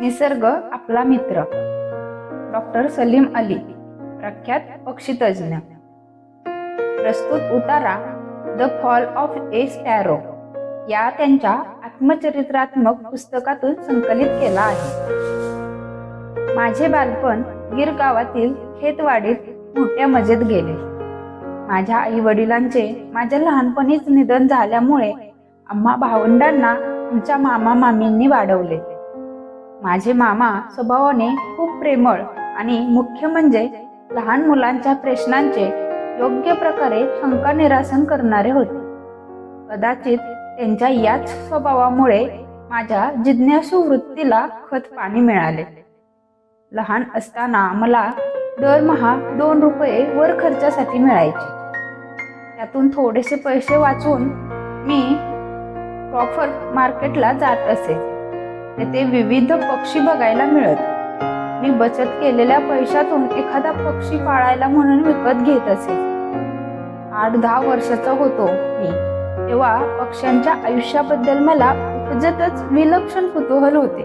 निसर्ग आपला मित्र. डॉक्टर सलीम अली प्रख्यात पक्षीतज्ञ प्रस्तुत उतारा the fall of a sparrow या त्यांच्या आत्मचरित्रात्मक पुस्तकातून संकलित केला आहे. माझे बालपण गिर गावातील खेतवाडीत मोठ्या मजेत गेले. माझ्या आई वडिलांचे माझ्या लहानपणीच निधन झाल्यामुळे आम्हा भावंडांना आमच्या मामा मामींनी वाढवले. माझे मामा स्वभावाने खूप प्रेमळ आणि मुख्य म्हणजे लहान मुलांच्या प्रश्नांचे योग्य प्रकारे शंका निरासन करणारे होते. कदाचित त्यांच्या याच स्वभावामुळे माझ्या जिज्ञासू वृत्तीला खत पाणी मिळाले. लहान असताना मला दरमहा दोन रुपये वर खर्चासाठी मिळायचे. त्यातून थोडेसे पैसे वाचून मी प्रॉफर मार्केटला जात असे. तेथे विविध पक्षी बघायला मिळत. मी बचत केलेल्या पैशातून एखादा पक्षी पाळायला म्हणून विकत घेत असे. आठ दहा वर्षाचा होतो मी. तेव्हा पक्ष्यांच्या आयुष्याबद्दल मला उपजतच विलक्षण कुतूहल होते.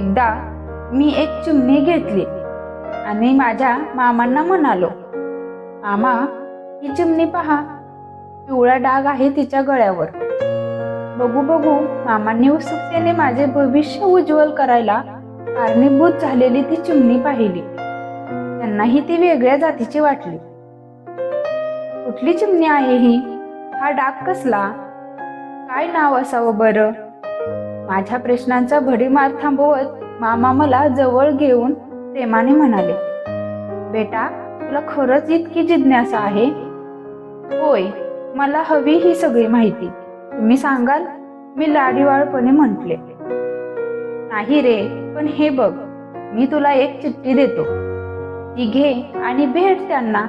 एकदा मी एक चिमणी घेतली आणि माझ्या मामांना म्हणालो मामा ही चिमणी पहा. पिवळा डाग आहे तिच्या गळ्यावर. बघू बघू. मामांनी उत्सुकतेने माझे भविष्य उज्ज्वल करायला कारणीभूत झालेली ती चिमणी पाहिली. त्यांनाही ती वेगळ्या जातीची वाटली. कुठली चिमणी आहे ही? हा डाग कसला? काय नाव असावं बरं? माझ्या प्रश्नांचा भडीमार थांबवत मामा मला जवळ घेऊन प्रेमाने म्हणाले बेटा तुला खरंच इतकी जिज्ञासा आहे? होय मला हवी ही सगळी माहिती. तुम्ही सांगाल मी लाडीवाळपणे म्हटले. नाही रे पण हे बघ मी तुला एक चिठ्ठी देतो. ती घे आणि भेट त्यांना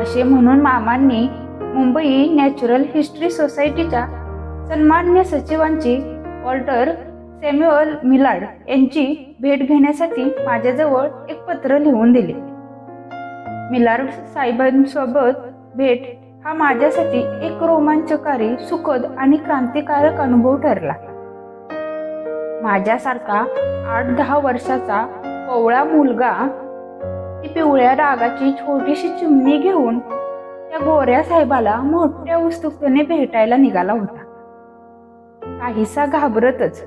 असे म्हणून मामांनी मुंबई नॅचरल हिस्ट्री सोसायटीच्या सन्मान्य सचिवांची ऑल्टर सॅम्युअल मिलाड यांची भेट घेण्यासाठी माझ्याजवळ एक पत्र लिहून दिले. मिलाड साहेबांसोबत भेट हा माझ्यासाठी एक रोमांचकारी सुखद आणि क्रांतिकारक अनुभव ठरला. माझ्यासारखा आठ दहा वर्षाचा कोवळा मुलगा ती पिवळ्या रागाची छोटीशी चिमणी घेऊन त्या गोऱ्या साहेबाला मोठ्या उत्सुकतेने भेटायला निघाला होता. काहीसा घाबरतच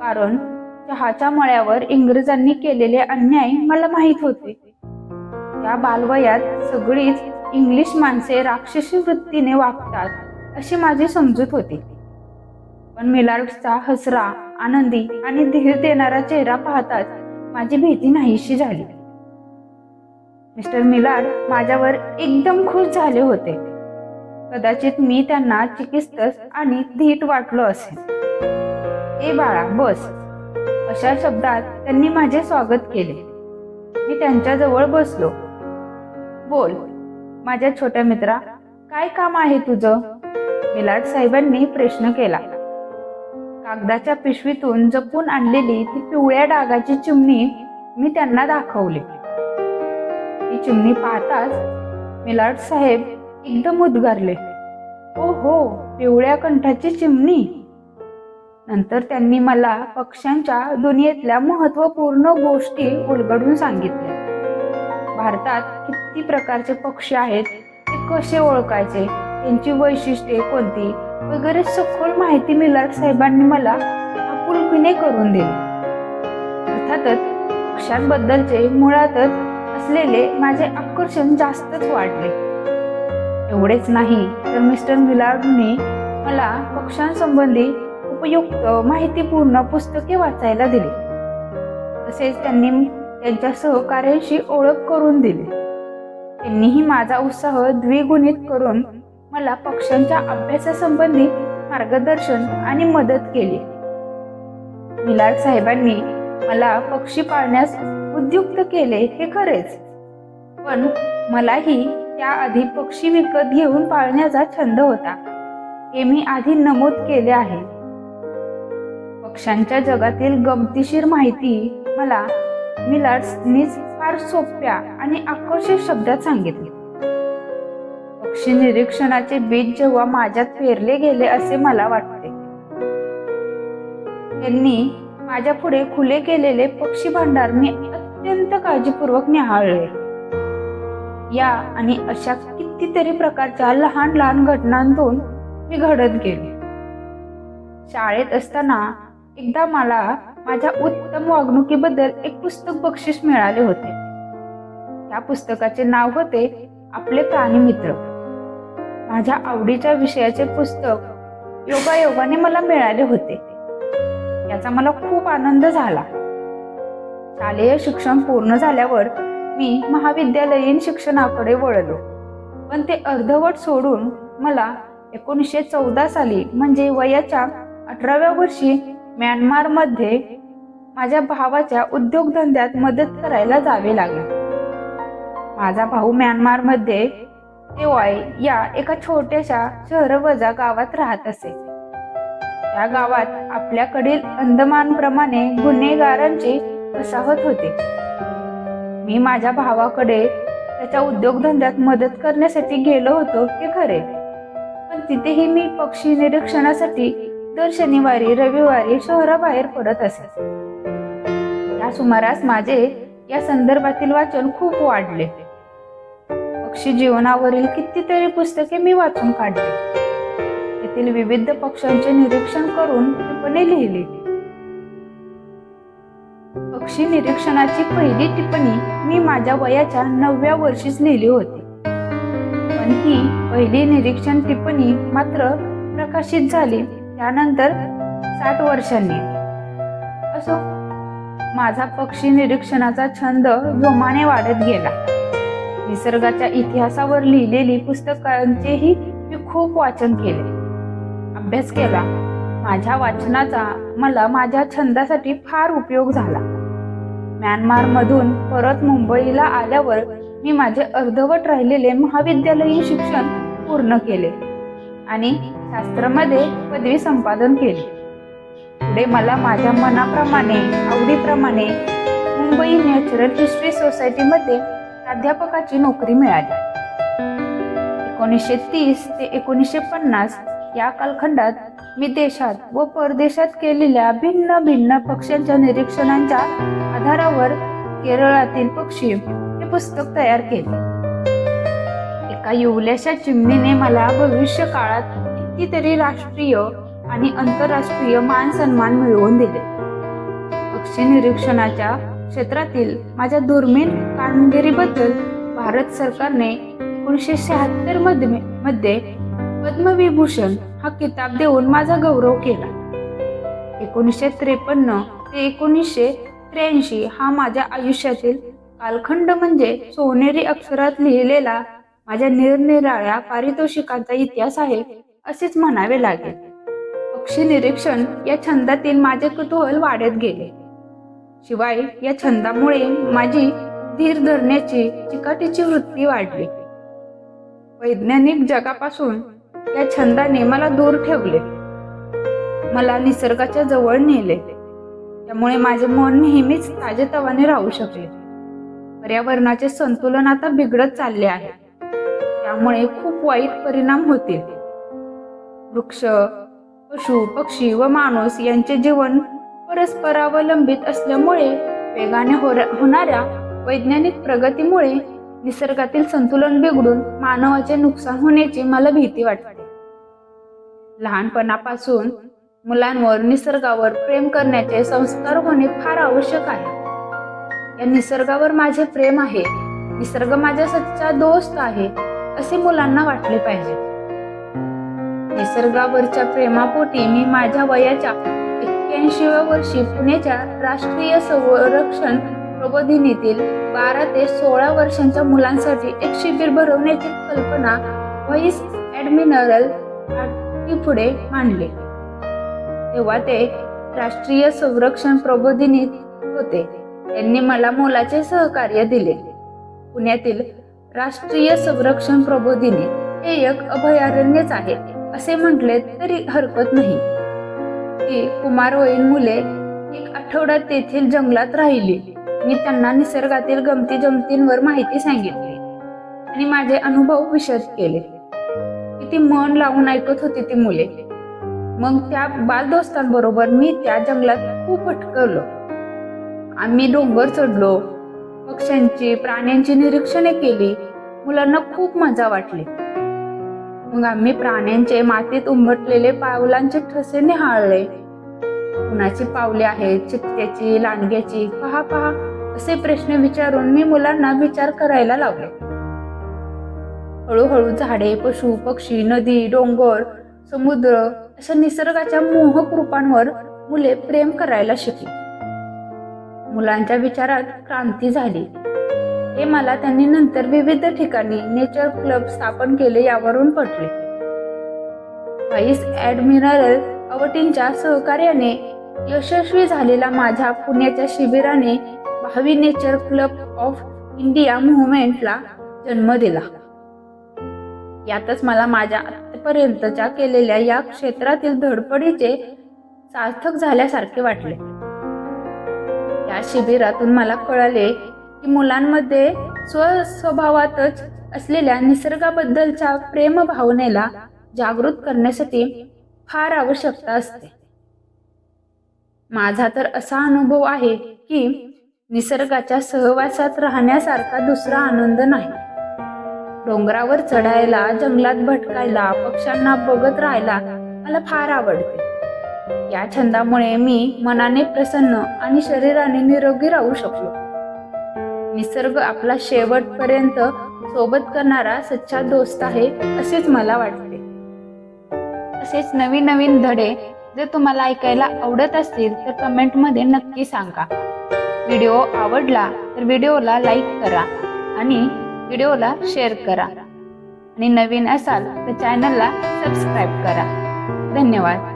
कारण चहाच्या मळ्यावर इंग्रजांनी केलेले अन्याय मला माहीत होते. त्या बालवयात सगळीच इंग्लिश माणसे राक्षसी वृत्तीने वागतात अशी माझी समजूत होती. पण मिलार्डचा हसरा आनंदी आणि धीर देणारा चेहरा पाहताच माझी भीती नाहीशी झाली. मिस्टर मिलार्ड माझ्यावर एकदम खुश झाले होते. कदाचित मी त्यांना चिकित्सक आणि धीट वाटलो असेल. ए बाळा बस. अशा शब्दात त्यांनी माझे स्वागत केले. मी त्यांच्याजवळ बसलो. बोल. माझ्या छोट्या मित्रा काय काम आहे तुझं? मिलाड साहेबांनी प्रश्न केला. कागदाच्या पिशवीतून जपून आणलेली ती पिवळ्या डागाची चिमणी मी त्यांना दाखवली. ती चिमणी पाहताच मिलाड साहेब एकदम उद्गारले. ओ हो पिवळ्या कंठाची चिमणी. नंतर त्यांनी मला पक्ष्यांच्या दुनियेतल्या महत्त्वपूर्ण गोष्टी उलगडून सांगितल्या. भारतात किती प्रकारचे पक्षी आहेत ते कसे ओळखायचे त्यांची वैशिष्ट्ये कोणती वगैरे सखोल माहिती मिलाड साहेबांनी मला आपुलकीने करून दिली. अर्थातच पक्ष्यांबद्दलचे मुळातच असलेले माझे आकर्षण जास्तच वाढले. एवढेच नाही तर मिस्टर मिलार्डनी मला पक्ष्यांसंबंधी उपयुक्त माहितीपूर्ण पुस्तके वाचायला दिली. तसेच त्यांनी त्यांच्या सहकार्यांशी ओळख करून दिली. त्यांनीही माझा उत्साह द्विगुणित करून मला पक्ष्यांच्या अभ्यासासंबंधी मार्गदर्शन आणि मदत केली. मिलाड साहेबांनी मला पक्षी पाळण्यास उद्युक्त केले हे खरेच. पण मलाही त्याआधी पक्षी विकत घेऊन पाळण्याचा छंद होता हे मी आधी नमूद केले आहे. पक्ष्यांच्या जगातील गमतीशीर माहिती मला मिलार्ड्सनीच फार सोप्या आणि आकर्षक शब्दात सांगितले. पक्षी निरीक्षणाचे बीज जेव्हा माझ्यात पेरले गेले असे मला वाटते. त्यांनी माझ्या पुढे खुले केलेले पक्षी भांडार मी अत्यंत काळजीपूर्वक निहाळले. या आणि अशा कितीतरी प्रकारच्या लहान लहान घटनांतून मी घडत गेले. शाळेत असताना एकदा मला माझ्या उत्तम वागणुकीबद्दल एक पुस्तक बक्षीस मिळाले होते. त्या पुस्तकाचे नाव होते आपले प्राणी मित्र. माझ्या आवडीच्या विषयाचे पुस्तक योगायोगाने मला मिळाले होते. याचा मला खूप आनंद झाला. शालेय शिक्षण पूर्ण झाल्यावर मी महाविद्यालयीन शिक्षणाकडे वळलो. पण ते अर्धवट सोडून मला एकोणीसशे चौदा साली म्हणजे वयाच्या अठराव्या वर्षी म्यानमारमध्ये माझ्या भावाच्या उद्योगधंद्यात मदत करायला जावे लागले. माझा भाऊ म्यानमारमध्ये तेवाय या एका छोट्याशा शहरवजा गावात राहत असे. त्या गावात आपल्याकडील अंदमानप्रमाणे गुन्हेगारांची वसाहत होते. मी माझ्या भावाकडे त्याच्या उद्योगधंद्यात मदत करण्यासाठी गेलो होतो हे खरे. पण तिथेही मी पक्षी निरीक्षणासाठी दर शनिवारी रविवारी शहराबाहेर पडत असे. या सुमारास माझे या संदर्भातील वाचन खूप वाढले. पक्षी जीवनावरील कितीतरी पुस्तके मी वाचून काढली. तेथील विविध पक्ष्यांचे निरीक्षण करून टिप्पणी लिहिली. पक्षी निरीक्षणाची पहिली टिप्पणी मी माझ्या वयाच्या नवव्या वर्षीच लिहिली होती. पण ही पहिली निरीक्षण टिप्पणी मात्र प्रकाशित झाली. त्यानंतर साठ वर्षांनी. असो माझा पक्षी निरीक्षणाचा छंद जोमाने वाढत गेला. निसर्गाच्या इतिहासावर लिहिलेली पुस्तकांचेही मी खूप वाचन केले. अभ्यास केला. माझ्या वाचनाचा मला माझ्या छंदासाठी फार उपयोग झाला. म्यानमारमधून परत मुंबईला आल्यावर मी माझे अर्धवट राहिलेले महाविद्यालयीन शिक्षण पूर्ण केले आणि शास्त्रामध्ये पदवी संपादन केली. पुढे मला माझ्या मनाप्रमाणे आवडीप्रमाणे मुंबई नॅचरल हिस्ट्री सोसायटीमध्ये प्राध्यापकाची नोकरी मिळाली. एकोणीसशे तीस ते एकोणीसशे पन्नास या कालखंडात मी देशात व परदेशात केलेल्या भिन्न भिन्न पक्ष्यांच्या निरीक्षणांच्या आधारावर केरळातील पक्षी हे पुस्तक तयार केले. एका येवल्याशा चिमणीने मला भविष्य काळात कितीतरी राष्ट्रीय आणि आंतरराष्ट्रीय मान सन्मान मिळवून दिले. पक्षी निरीक्षणाच्या क्षेत्रातील माझ्या दुर्मिळ कामगिरीबद्दल भारत सरकारने एकोणीसशे शहात्तरमध्ये मध्ये पद्मविभूषण हा किताब देऊन माझा गौरव केला. एकोणीसशे त्रेपन्न ते एकोणीसशे त्र्याऐंशी हा माझ्या आयुष्यातील कालखंड म्हणजे सोनेरी अक्षरात लिहिलेला माझ्या निरनिराळ्या पारितोषिकांचा इतिहास आहे असेच म्हणावे लागेल. पक्षी निरीक्षण या छंदातील माझे कुतूहल वाढत गेले. शिवाय या छंदामुळे माझी धीर धरण्याची चिकाटीची वृत्ती वाढली. वैज्ञानिक जगापासून या छंदाने मला दूर ठेवले. मला निसर्गाच्या जवळ नेले. त्यामुळे माझे मन नेहमीच ताजेतवाने राहू शकले. पर्यावरणाचे संतुलन आता बिघडत चालले आहे. त्यामुळे खूप वाईट परिणाम होतील. वृक्ष पशु पक्षी व माणूस यांचे जीवन परस्परावलंबित असल्यामुळे वेगाने होणाऱ्या वैज्ञानिक प्रगतीमुळे निसर्गातील संतुलन बिघडून मानवाचे नुकसान होण्याची मला भीती वाटते. लहानपणापासून मुलांवर निसर्गावर प्रेम करण्याचे संस्कार होणे फार आवश्यक आहे. या निसर्गावर माझे प्रेम आहे. निसर्ग माझ्या सच्चा दोस्त आहे असे मुलांना वाटले पाहिजे. निसर्गावरच्या प्रेमापोटी मी माझ्या वयाच्या एक्क्याऐंशीव्या वर्षी पुण्याच्या राष्ट्रीय संरक्षण प्रबोधिनीतील बारा ते सोळा वर्षांच्या मुलांसाठी एक शिबिर भरवण्याची कल्पना व्हाईस ॲडमिनरल पुढे मांडले. तेव्हा ते राष्ट्रीय संरक्षण प्रबोधिनीत होते. त्यांनी मला मोलाचे सहकार्य दिले. पुण्यातील राष्ट्रीय संरक्षण प्रबोधिनी हे एक अभयारण्यच आहे. असे म्हटले तरी हरकत नाही. ती कुमारवयीन मुले एक आठवडा तेथील जंगलात राहिली. मी त्यांना निसर्गातील गमती जमतींवर माहिती सांगितली आणि माझे अनुभव विशद केले. किती मन लावून ऐकत होती ती मुले. मग त्या बालदोस्तांबरोबर मी त्या जंगलात खूप अटकवलो आम्ही डोंगर चढलो. पक्ष्यांची प्राण्यांची निरीक्षणे केली. मुलांना खूप मजा वाटली. मग आम्ही प्राण्यांचे मातीत उंबटलेले पावलांचे ठसे निहाळले कुणाची पावले आहेत चित्त्याची लांडग्याची? पहा पहा असे प्रश्न विचारून मी मुलांना विचार करायला लावले. हळूहळू झाडे पशु पक्षी नदी डोंगर समुद्र अशा निसर्गाच्या मोहक रूपांवर मुले प्रेम करायला शिकली. मुलांच्या विचारात क्रांती झाली. हे मला त्यांनी नंतर विविध ठिकाणी नेचर क्लब स्थापन केले यावरून पटले. व्हाईस ॲडमिरल अवटींच्या सहकार्याने यशस्वी झालेल्या माझ्या पुण्याच्या शिबिराने भावी नेचर क्लब ऑफ इंडिया मुव्हमेंटला जन्म दिला. यातच मला माझ्या आतापर्यंतच्या केलेल्या या क्षेत्रातील धडपडीचे सार्थक झाल्यासारखे वाटले. या शिबिरातून मला कळले की मुलांमध्ये स्वस्वभावातच असलेल्या निसर्गाबद्दलच्या प्रेम भावनेला जागृत करण्यासाठी फार आवश्यकता असते. माझा तर असा अनुभव आहे की निसर्गाच्या सहवासात राहण्यासारखा दुसरा आनंद नाही. डोंगरावर चढायला जंगलात भटकायला पक्ष्यांना बघत राहायला मला फार आवडते. या छंदामुळे मी मनाने प्रसन्न आणि शरीराने निरोगी राहू शकलो. निसर्ग आपला शेवटपर्यंत सोबत करणारा सच्चा दोस्त आहे असेच मला वाटते. असेच नवीन नवीन धडे जर तुम्हाला ऐकायला आवडत असतील तर कमेंटमध्ये नक्की सांगा. व्हिडिओ आवडला तर व्हिडिओला लाईक करा आणि व्हिडिओला शेअर करा. आणि नवीन असाल तर चॅनलला सबस्क्राईब करा. धन्यवाद.